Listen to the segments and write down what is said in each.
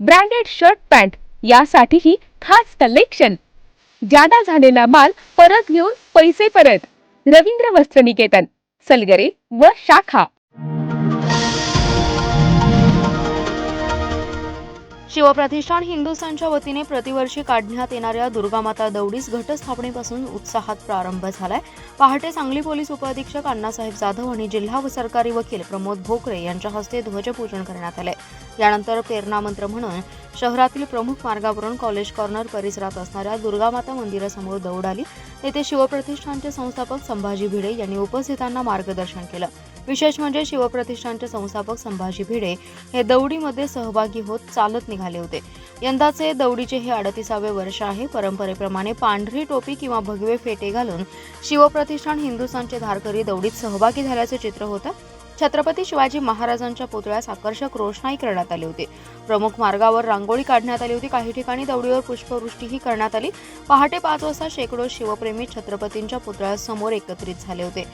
branded shirt pant यासाठीही खास collection. जादा झालेला माल परत घेऊन पैसे परत. रवींद्र वस्त्र निकेतन सलगरे व शाखा. शिवप्रतिष्ठान हिंदुस्थानच्या वतीने प्रतिवर्षी काढण्यात येणाऱ्या दुर्गामाता दौडीस घटस्थापनेपासून उत्साहात प्रारंभ झालाय. पहाटे सांगली पोलीस उपअधीक्षक अण्णासाहेब जाधव आणि जिल्हा सरकारी वकील प्रमोद भोकरे यांच्या हस्ते ध्वजपूजन करण्यात आले यानंतर प्रेरणा मंत्र म्हणून शहरातील प्रमुख मार्गावरून कॉलेज कॉर्नर परिसरात असणाऱ्या दुर्गामाता मंदिरासमोर दौड आली. येथे शिवप्रतिष्ठानचे संस्थापक संभाजी भिडे यांनी उपस्थितांना मार्गदर्शन केलं. विशेष म्हणजे शिवप्रतिष्ठानचे संस्थापक संभाजी भिडे हे दौडीमध्ये सहभागी होत चालत निघाले होते. यंदाचे दौडीचे हे अडतीसावे वर्ष आहे. परंपरेप्रमाणे पांढरी टोपी किंवा भगवे फेटे घालून शिवप्रतिष्ठान हिंदुस्थानचे धारकरी दौडीत सहभागी झाल्याचे चित्र होतं. छत्रपती शिवाजी महाराजांच्या पुतळ्यास आकर्षक रोषणाई करण्यात आली होती. प्रमुख मार्गावर रांगोळी काढण्यात आली होती. काही ठिकाणी दौडीवर पुष्पवृष्टीही करण्यात आली. पहाटे पाच वाजता शेकडो शिवप्रेमी छत्रपतींच्या पुतळ्यासमोर एकत्रित झाले होते.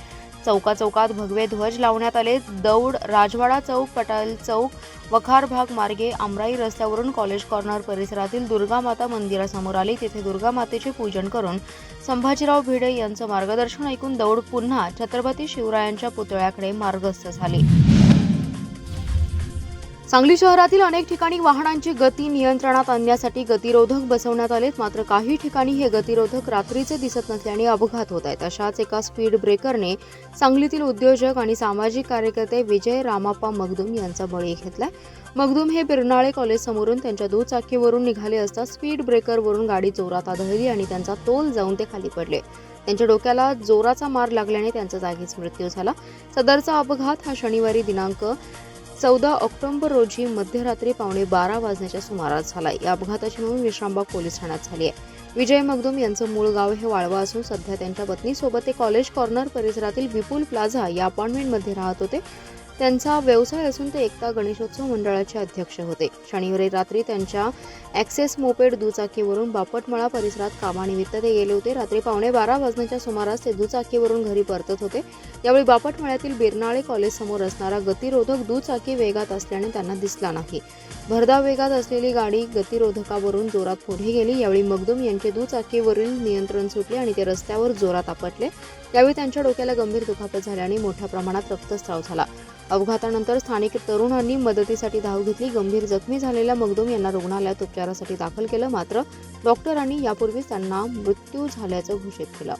चौका चौकात भगवे ध्वज लावण्यात आले. दौड राजवाडा चौक पटाल चौक वखार भाग मार्गे आमराई रस्त्यावरून कॉलेज कॉर्नर परिसरातील दुर्गा माता मंदिरासमोर आली. तिथे दुर्गा मातेचे पूजन करून संभाजीराव भिडे यांचं मार्गदर्शन ऐकून दौड पुन्हा छत्रपती शिवरायांच्या पुतळ्याकडे मार्गस्थ झाली. सांगली शहरातील अनेक ठिकाणी वाहनांची गती नियंत्रणात आणण्यासाठी गतिरोधक बसवण्यात आलेत. मात्र काही ठिकाणी हे गतिरोधक रात्रीचे दिसत नसल्याने अपघात होत आहेत. अशाच एका स्पीड ब्रेकरने सांगलीतील उद्योजक आणि सामाजिक कार्यकर्ते विजय रामाप्पा मगदूम यांचा बळी घेतलाय. मगदूम हे बिरनाळे कॉलेज समोरून त्यांच्या दुचाकीवरून निघाले असता स्पीड ब्रेकरवरून गाडी जोरात आदळली आणि त्यांचा तोल जाऊन ते खाली पडले. त्यांच्या डोक्याला जोराचा मार लागल्याने त्यांचा जागीच मृत्यू झाला. सदरचा अपघात हा शनिवारी दिनांक चौदा ऑक्टोबर रोजी मध्यरात्री पावणे बारा वाजण्याच्या सुमारास झाला या अपघाताची नोंद विश्रामबाग पोलीस ठाण्यात झाली आहे. विजय मगदुम यांचं मूळ गाव हे वाळवा असून सध्या त्यांच्या पत्नीसोबत ते कॉलेज कॉर्नर परिसरातील विपुल प्लाझा या अपार्टमेंटमध्ये राहत होते. त्यांचा व्यवसाय असून ते एकता गणेशोत्सव मंडळाचे अध्यक्ष होते. शनिवारी रात्री त्यांच्या ॲक्सेस मोपेड दुचाकीवरून बापटमळा परिसरात कामानिमित्त ते गेले होते. रात्री पावणे बारा वाजण्याच्या सुमारास ते दुचाकीवरून घरी परतत होते. यावेळी बापटमळ्यातील बिरनाळे कॉलेजसमोर असणारा गतिरोधक दुचाकी वेगात असल्याने त्यांना दिसला नाही. भरधाव वेगात असलेली गाडी गतिरोधकावरून जोरात पुढे गेली. यावेळी मगदूम यांचे दुचाकीवरील नियंत्रण सुटले आणि ते रस्त्यावर जोरात आपटले. यावेळी त्यांच्या डोक्याला गंभीर दुखापत झाल्याने मोठ्या प्रमाणात रक्तस्राव झाला. अपघातानंतर स्थानिक तरुणांनी मदतीसाठी धाव घेतली. गंभीर जखमी झालेल्या मगदूम यांना रुग्णालयात उपचारासाठी दाखल केलं. मात्र डॉक्टरांनी यापूर्वीच त्यांना मृत्यू झाल्याचं घोषित केलं.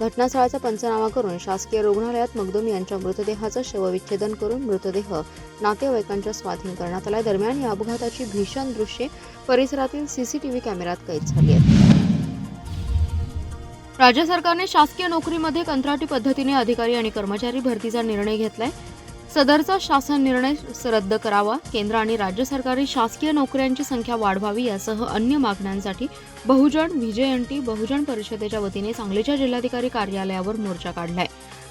घटनास्थळाचा पंचनामा करून शासकीय रुग्णालयात मगदूम यांच्या मृतदेहाचं शवविच्छेदन करून मृतदेह नातेवाईकांच्या स्वाधीन करण्यात आला दरम्यान या अपघाताची भीषण दृश्ये परिसरातील सीसीटीव्ही कॅमेऱ्यात कैद झाली आहेत. राज्य सरकारने शासकीय नोकरीमध्ये कंत्राटी पद्धतीने अधिकारी आणि कर्मचारी भरतीचा निर्णय घेतलाय. सदरचा शासन निर्णय रद्द करावा. केंद्र आणि राज्य सरकारी शासकीय नोकऱ्यांची संख्या वाढवावी यासह अन्य मागण्यांसाठी बहुजन व्हीजेएनटी बहुजन परिषदेच्या वतीने सांगलीच्या जिल्हाधिकारी कार्यालयावर मोर्चा काढलाय.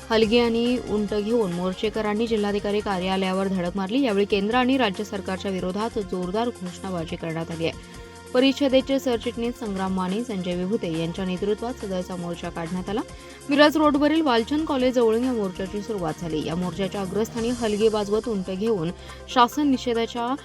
हलगी आणि उंट घेऊन मोर्चेकरांनी जिल्हाधिकारी कार्यालयावर धडक मारली. यावेळी केंद्र आणि राज्य सरकारच्या विरोधात जोरदार घोषणाबाजी करण्यात आली आहे. परिषदेचे सरचिटणीस संग्राम माने संजय विभूते यांच्या नेतृत्वात सदरचा मोर्चा काढण्यात आला. मिरज रोडवरील वालचंद कॉलेजजवळून या मोर्चाची सुरुवात झाली. या मोर्चाच्या अग्रस्थानी हलगे बाजवत उंट घेऊन शासन निषेधाच्या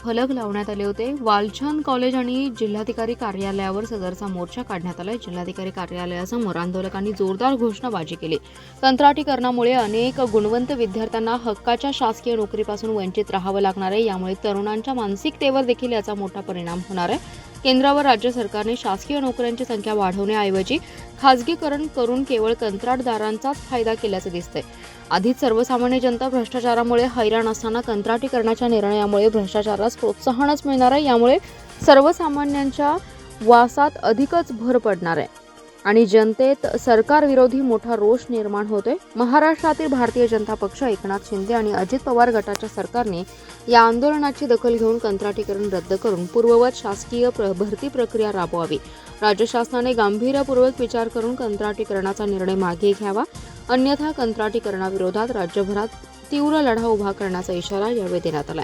फलक लावण्यात आले होते. वालचंद कॉलेज आणि जिल्हाधिकारी कार्यालयावर सदरचा मोर्चा काढण्यात आला जिल्हाधिकारी कार्यालयासमोर आंदोलकांनी जोरदार घोषणाबाजी केली. कंत्राटीकरणामुळे अनेक गुणवंत विद्यार्थ्यांना हक्काच्या शासकीय नोकरीपासून वंचित राहावं लागणार आहे. यामुळे तरुणांच्या मानसिकतेवर देखील याचा मोठा परिणाम होणार आहे. केंद्रावर राज्य सरकारने शासकीय नोकऱ्यांची संख्या वाढवण्याऐवजी खाजगीकरण करून केवळ कंत्राटदारांचाच फायदा केल्याचं दिसतंय. आधीच सर्वसामान्य जनता भ्रष्टाचारामुळे हैराण असताना कंत्राटीकरणाच्या निर्णयामुळे भ्रष्टाचारास प्रोत्साहनच मिळणार आहे यामुळे सर्वसामान्यांच्या वासात अधिकच भर पडणार आहे. आणि जनतेत सरकारविरोधी मोठा रोष निर्माण होतोय. महाराष्ट्रातील भारतीय जनता पक्ष एकनाथ शिंदे आणि अजित पवार गटाच्या सरकारने या आंदोलनाची दखल घेऊन कंत्राटीकरण रद्द करून पूर्ववत शासकीय प्र भरती प्रक्रिया राबवावी. राज्य शासनाने गांभीर्यपूर्वक विचार करून कंत्राटीकरणाचा निर्णय मागे घ्यावा. अन्यथा कंत्राटीकरणाविरोधात राज्यभरात तीव्र लढा उभा करण्याचा इशारा यावेळी देण्यात आला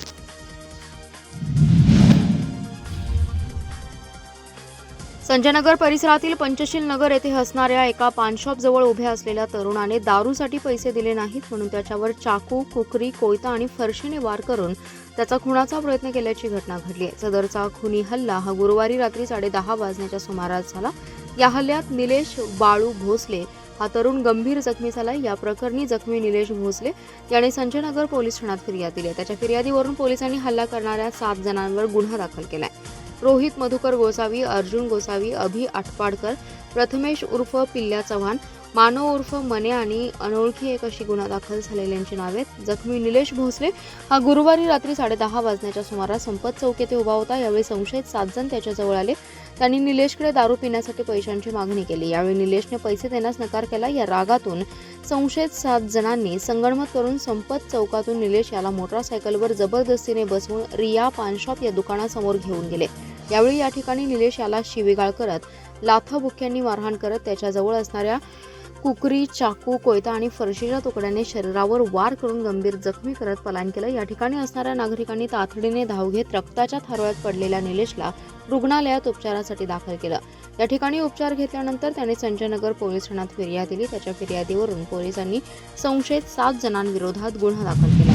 संजयनगर परिसरातील पंचशील नगर येथे असणाऱ्या एका पानशॉप जवळ उभ्या असलेल्या तरुणाने दारूसाठी पैसे दिले नाहीत म्हणून त्याच्यावर चाकू कुकरी कोयता आणि फरशीने वार करून त्याचा खुनाचा प्रयत्न केल्याची घटना घडली आहे. सदरचा खुनी हल्ला हा गुरुवारी रात्री साडेदहा वाजण्याच्या सुमारास झाला. या हल्ल्यात निलेश बाळू भोसले हा तरुण गंभीर जखमी झाला या प्रकरणी जखमी निलेश भोसले याने संजयनगर पोलीस ठाण्यात फिर्याद दिली आहे. त्याच्या फिर्यादीवरून पोलिसांनी हल्ला करणाऱ्या सात जणांवर गुन्हा दाखल केला आहे रोहित मधुकर गोसावी अर्जुन गोसावी अभि आटपाडकर प्रथमेश उर्फ पिल्ल्या चव्हाण मानव उर्फ मने आणि अनोळखी एक अशी गुन्हा दाखल झालेल्यांची नावे जखमी निलेश भोसले हा गुरुवारी रात्री साडेदहा वाजण्याच्या सुमारास संपत चौक येथे उभा होता. यावेळी संशयित सात जण त्याच्याजवळ आले. त्यांनी निलेशकडे दारू पिण्यासाठी पैशांची मागणी केली. यावेळी निलेशने पैसे देण्यास नकार केला. या रागातून संशयित सात जणांनी संगणमत करून संपत चौकातून निलेश याला मोटारसायकलवर जबरदस्तीने बसवून रिया पानशॉप या दुकानासमोर घेऊन गेले. यावेळी या ठिकाणी निलेश याला शिवीगाळ करत लाथाबुक्यांनी मारहाण करत त्याच्याजवळ असणाऱ्या कुकरी चाकू कोयता आणि फरशीच्या तुकड्याने शरीरावर वार करून गंभीर जखमी करत पलायन केलं. या ठिकाणी असणाऱ्या नागरिकांनी तातडीने धाव घेत रक्ताच्या थारोळ्यात पडलेल्या निलेशला रुग्णालयात उपचारासाठी दाखल केलं. या ठिकाणी उपचार घेतल्यानंतर त्याने संजयनगर पोलीस ठाण्यात फिर्याद दिली. त्याच्या फिर्यादीवरून पोलिसांनी संशयित सात जणांविरोधात गुन्हा दाखल केला.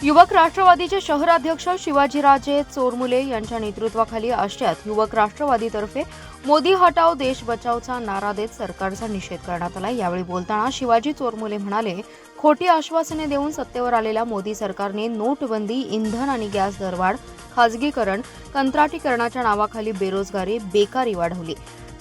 युवक राष्ट्रवादीचे शहराध्यक्ष शिवाजीराजे चोरमुले यांच्या नेतृत्वाखाली आष्ट्यात युवक राष्ट्रवादीतर्फे मोदी हटाव देश बचावचा नारा देत सरकारचा निषेध करण्यात आला यावेळी बोलताना शिवाजी चोरमुले म्हणाले खोटी आश्वासने देऊन सत्तेवर आलेल्या मोदी सरकारने नोटबंदी इंधन आणि गॅस दरवाढ खाजगीकरण कंत्राटीकरणाच्या नावाखाली बेरोजगारी बेकारी वाढवली.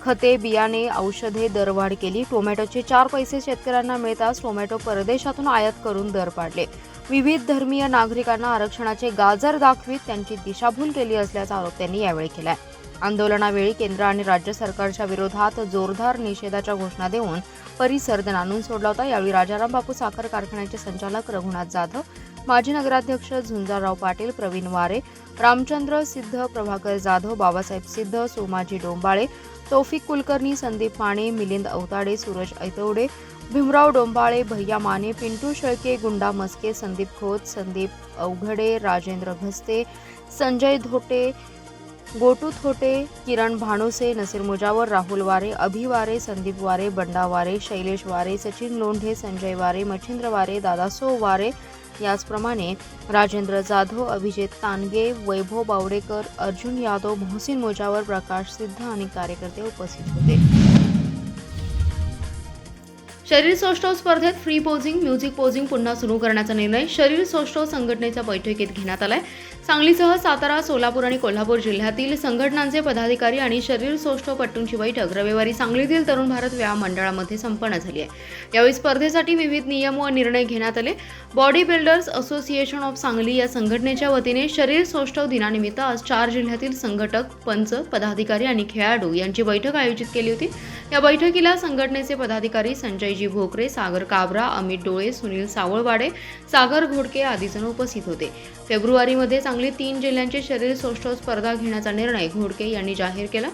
खते बियाणे औषधे दरवाढ केली. टोमॅटोचे चार पैसे शेतकऱ्यांना मिळताच टोमॅटो परदेशातून आयात करून दर पाडले. विविध धर्मीय नागरिकांना आरक्षणाचे गाजर दाखवीत त्यांची दिशाभूल केली असल्याचा आरोप त्यांनी यावेळी केलाय. आंदोलनावेळी केंद्र आणि राज्य सरकारच्या विरोधात जोरदार निषेधाच्या घोषणा देऊन परिसर आणून सोडला होता. यावेळी राजाराम बापू साखर कारखान्याचे संचालक रघुनाथ जाधव माजी नगराध्यक्ष झुंजारराव पाटील प्रवीण वारे रामचंद्र सिद्ध प्रभाकर जाधव बाबासाहेब सिद्ध सोमाजी डोंबाळे तौफिक कुलकर्णी, संदीप माने मिलिंद अवताडे, सूरज ऐतवडे, भीमराव डोंबाळे, भैया माने, पिंटू शेळके, गुंडा मस्के, संदीप खोत, संदीप अवघडे, राजेंद्र घस्ते, संजय धोटे, गोटू थोटे, किरण भानुसे नसीर मुजावर, राहुल वारे, अभि वारे, संदीप वारे, बंडा वारे, शैलेश वारे, सचिन लोंढे, संजय वारे, मच्छिंद्र वारे दादासो वारे याचप्रमाणे राजेंद्र जाधव अभिजित तानगे वैभव बावडेकर अर्जुन यादव मोहसिन मोजावर प्रकाश सिद्ध आणि कार्यकर्ते उपस्थित होते. शरीर सौष्ठव स्पर्धेत फ्री पोझिंग म्युझिक पोझिंग पुन्हा सुरू करण्याचा निर्णय शरीर सौष्ठव संघटनेच्या बैठकीत घेण्यात आलाय. सांगलीसह सातारा सोलापूर आणि कोल्हापूर जिल्ह्यातील संघटनांचे पदाधिकारी आणि शरीर सौष्ठवपट्टूंची बैठक रविवारी सांगलीतील तरुण भारत व्यायाम मंडळामध्ये संपन्न झाली आहे. यावेळी स्पर्धेसाठी विविध नियम व निर्णय घेण्यात आले. Body builders association of Sangli या संघटनेच्या वतीने शरीर सौष्ठव दिनानिमित्त आज चार जिल्ह्यातील संघटक पंच पदाधिकारी आणि खेळाडू यांची बैठक आयोजित केली होती. या बैठकीला संघटनेचे पदाधिकारी संजयजी भोकरे सागर काबरा अमित डोळे सुनील सावळवाडे सागर घोडके आदी जण उपस्थित होते. फेब्रुवारीमध्ये चांगली तीन जिल्ह्यांची शरीर सौष्ठव स्पर्धा घेण्याचा निर्णय घोडके यांनी जाहीर केला.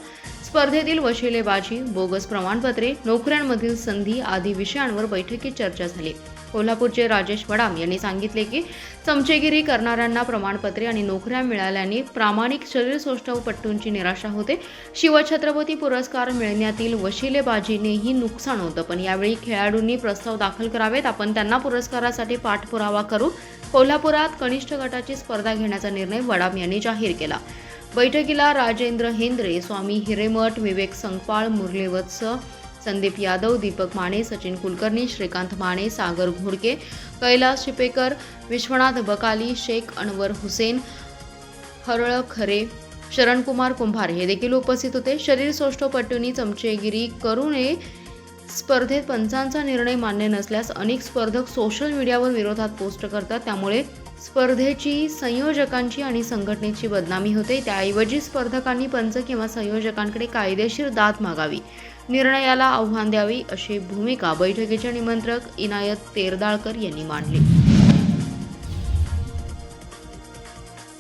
स्पर्धेतील वशिलेबाजी बोगस प्रमाणपत्रे नोकऱ्यांमधील संधी आदी विषयांवर बैठकीत चर्चा झाली. कोल्हापूरचे राजेश वडाम यांनी सांगितले की चमचेगिरी करणाऱ्यांना प्रमाणपत्रे आणि नोकऱ्या मिळाल्याने प्रामाणिक शरीर सौष्ठवपट्टूंची निराशा होते. शिवछत्रपती पुरस्कार मिळण्यातील वशिलेबाजीनेही नुकसान होतं पण यावेळी खेळाडूंनी प्रस्ताव दाखल करावेत. आपण त्यांना पुरस्कारासाठी पाठपुरावा करू. कोल्हापुरात कनिष्ठ गटाची स्पर्धा घेण्याचा निर्णय वडाम यांनी जाहीर केला. बैठकीला राजेंद्र हेंद्रे स्वामी हिरेमठ विवेक संगपाळ मुरलीवत्स संदीप यादव दीपक माने सचिन कुलकर्णी श्रीकांत माने सागर घोडके कैलास शिपेकर विश्वनाथ बकाली शेख अनवर हुसेन हरळ खरे शरणकुमार कुंभार हे देखील उपस्थित होते. शरीरसौष्ठवपटूंनी चमचेगिरी करू नये स्पर्धेत पंचांचा निर्णय मान्य नसल्यास अनेक स्पर्धक सोशल मीडियावर विरोधात पोस्ट करतात. त्यामुळे स्पर्धेची संयोजकांची आणि संघटनेची बदनामी होते. त्याऐवजी स्पर्धकांनी पंच किंवा संयोजकांकडे कायदेशीर दाद मागावी निर्णयाला आव्हान द्यावी अशी भूमिका बैठकीचे निमंत्रक इनायत तेरदाळकर यांनी मांडली.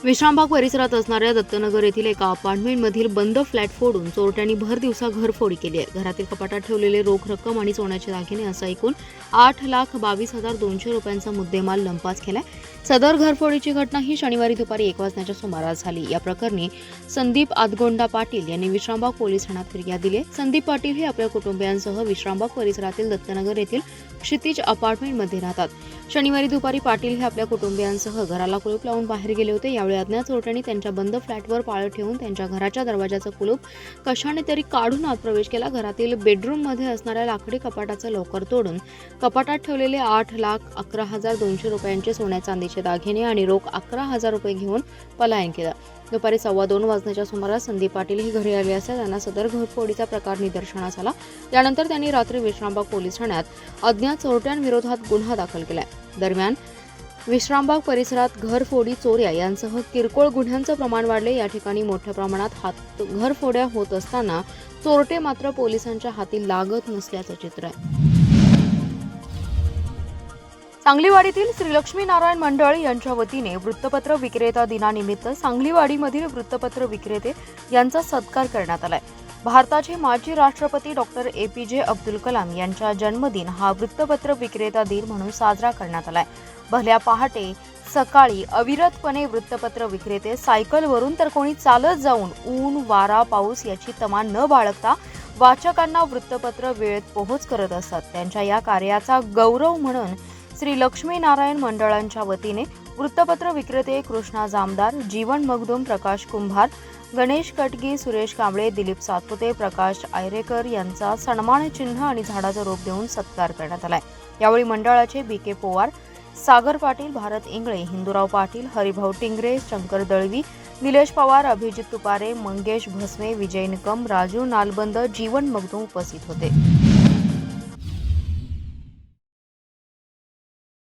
विश्रामबाग परिसरात असणाऱ्या दत्तनगर येथील एका अपार्टमेंटमधील बंद फ्लॅट फोडून चोरट्यांनी भर दिवसा घरफोडी केली आहे. घरातील कपाटात ठेवलेले रोख रक्कम आणि सोन्याचे दागिने असं एकूण आठ लाख बावीस हजार दोनशे रुपयांचा मुद्देमाल लंपास केलाय. सदर घरफोडीची घटना ही शनिवारी दुपारी एक वाजण्याच्या सुमारास झाली. या प्रकरणी संदीप आदगोंडा पाटील यांनी विश्रामबाग पोलीस ठाण्यात फिर्याद दिली संदीप पाटील हे आपल्या कुटुंबियांसह विश्रामबाग परिसरातील दत्तनगर येथील क्षितिज अपार्टमेंटमध्ये राहतात. शनिवारी दुपारी पाटील हे आपल्या कुटुंबियांसह घराला कुलूप लावून बाहेर गेले होते. यावेळी अज्ञात चोरट्यांनी त्यांच्या बंद फ्लॅटवर पाळत ठेवून त्यांच्या घराच्या दरवाजाचं कुलूप कशाने तरी काढून आत प्रवेश केला. घरातील बेडरूममध्ये असणाऱ्या लाकडी कपाटाचं लवकर तोडून कपाटात ठेवलेले आठ लाख अकरा हजार दोनशे रुपयांचे सोन्या सोन्याचे दागिने आणि रोख अकरा हजार रुपये घेऊन पलायन केलं. दुपारी सव्वा दोन वाजण्याच्या सुमारास संदीप पाटील ही घरी आले असता त्यांना सदर घरफोडीचा प्रकार निदर्शनास आला. त्यानंतर त्यांनी रात्री विश्रामबाग पोलीस ठाण्यात अज्ञात चोरट्यांविरोधात गुन्हा दाखल केलाय. दरम्यान विश्रामबाग परिसरात घरफोडी चोऱ्या यांसह किरकोळ गुन्ह्यांचं प्रमाण वाढले. या ठिकाणी मोठ्या प्रमाणात हात घरफोड्या होत असताना चोरटे मात्र पोलिसांच्या हाती लागत नसल्याचं चित्र आहे. सांगलीवाडीतील श्रीलक्ष्मी नारायण मंडळ यांच्या वतीने वृत्तपत्र विक्रेता दिनानिमित्त सांगलीवाडीमधील वृत्तपत्र विक्रेते यांचा सत्कार करण्यात आलाय. भारताचे माजी राष्ट्रपती डॉक्टर ए पी जे अब्दुल कलाम यांचा जन्मदिन हा वृत्तपत्र विक्रेता दिन म्हणून साजरा करण्यात आलाय. भल्या पहाटे सकाळी अविरतपणे वृत्तपत्र विक्रेते सायकलवरून तर कोणी चालत जाऊन ऊन वारा पाऊस याची तमा न बाळगता वाचकांना वृत्तपत्र वेळेत पोहोच करत असतात. त्यांच्या या कार्याचा गौरव म्हणून श्री लक्ष्मी नारायण मंडळांच्या वतीने वृत्तपत्र विक्रेते कृष्णा जामदार जीवन मगदुम प्रकाश कुंभार गणेश कटगी सुरेश कांबळे दिलीप सातपुते प्रकाश आयरेकर यांचा सन्मान चिन्ह आणि झाडाचा रोप देऊन सत्कार करण्यात आलाय. यावेळी मंडळाचे बी के पोवार सागर पाटील भारत इंगळे हिंदूराव पाटील हरिभाऊ टिंगरे शंकर दळवी निलेश पवार अभिजित तुपारे मंगेश भस्मे विजय निकम राजू नालबंद जीवन मगदूम उपस्थित होते.